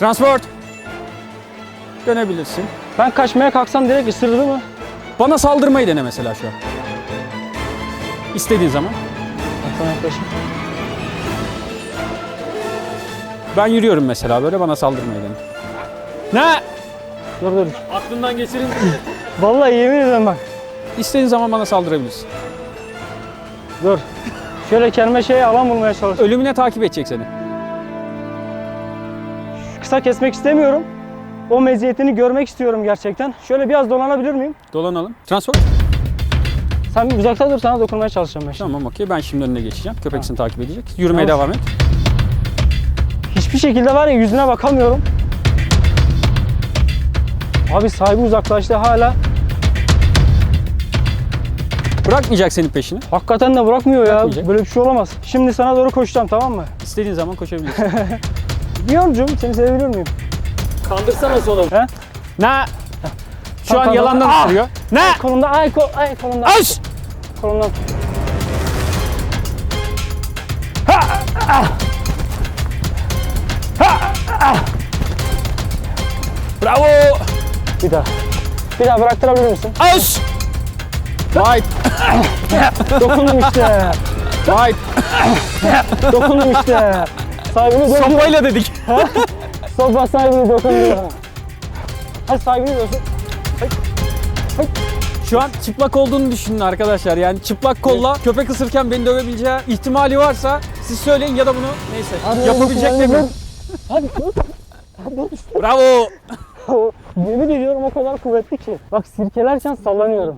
Transport. Dönebilirsin. Ben kaçmaya kalksam direkt ısırır mı? Bana saldırmayı dene mesela şu an. İstediğin zaman. Sana yaklaşayım. Ben yürüyorum mesela böyle bana saldırmayı dene. Ne? Dur dur. Aklından geçirin. Vallahi yemin ederim bak. İstediğin zaman bana saldırabilirsin. Dur. Şöyle kendime şey alan bulmaya çalış. Ölümüne takip edecek seni. Kısa kesmek istemiyorum. O meziyetini görmek istiyorum gerçekten. Şöyle biraz dolanabilir miyim? Dolanalım. Transport. Sen uzakta dur sana dokunmaya çalışacağım ben şimdi. Tamam okey. Ben şimdi önüne geçeceğim. Köpek seni takip edecek. Yürümeye Tamam. devam et. Hiçbir şekilde var ya yüzüne bakamıyorum. Abi sahibi uzaklaştı hala. Bırakmayacak senin peşini. Hakikaten de bırakmıyor ya. Bırakmayacak. Böyle bir şey olamaz. Şimdi sana doğru koşacağım tamam mı? İstediğin zaman koşabilirsin. Biliyorumcum seni sevebiliyor muyum? Kandırsana sonu. He? Ne? Şu Tamam, an tamam. yalandan Ah! ısırıyor. Ne? Kolumda ay kol ay kolumda. Aş! Kolumdan. Bravo! Bir daha. Bir daha bıraktırabilir misin? Aş! Wipe! Dokundum işte. Wipe! Dokundum işte. Sahibini dokundum. Sopayla dedik. Sopa sahibini dokundum. Hadi sahibini diyorsun. Şu an çıplak olduğunu düşünün arkadaşlar. Yani çıplak kolla köpek ısırken beni dövebileceği ihtimali varsa siz söyleyin ya da bunu neyse yapabilecek hadi, mi? Hadi dur. Bravo! Yemin ediyorum o kadar kuvvetli ki. Bak sirkelerken sallanıyorum.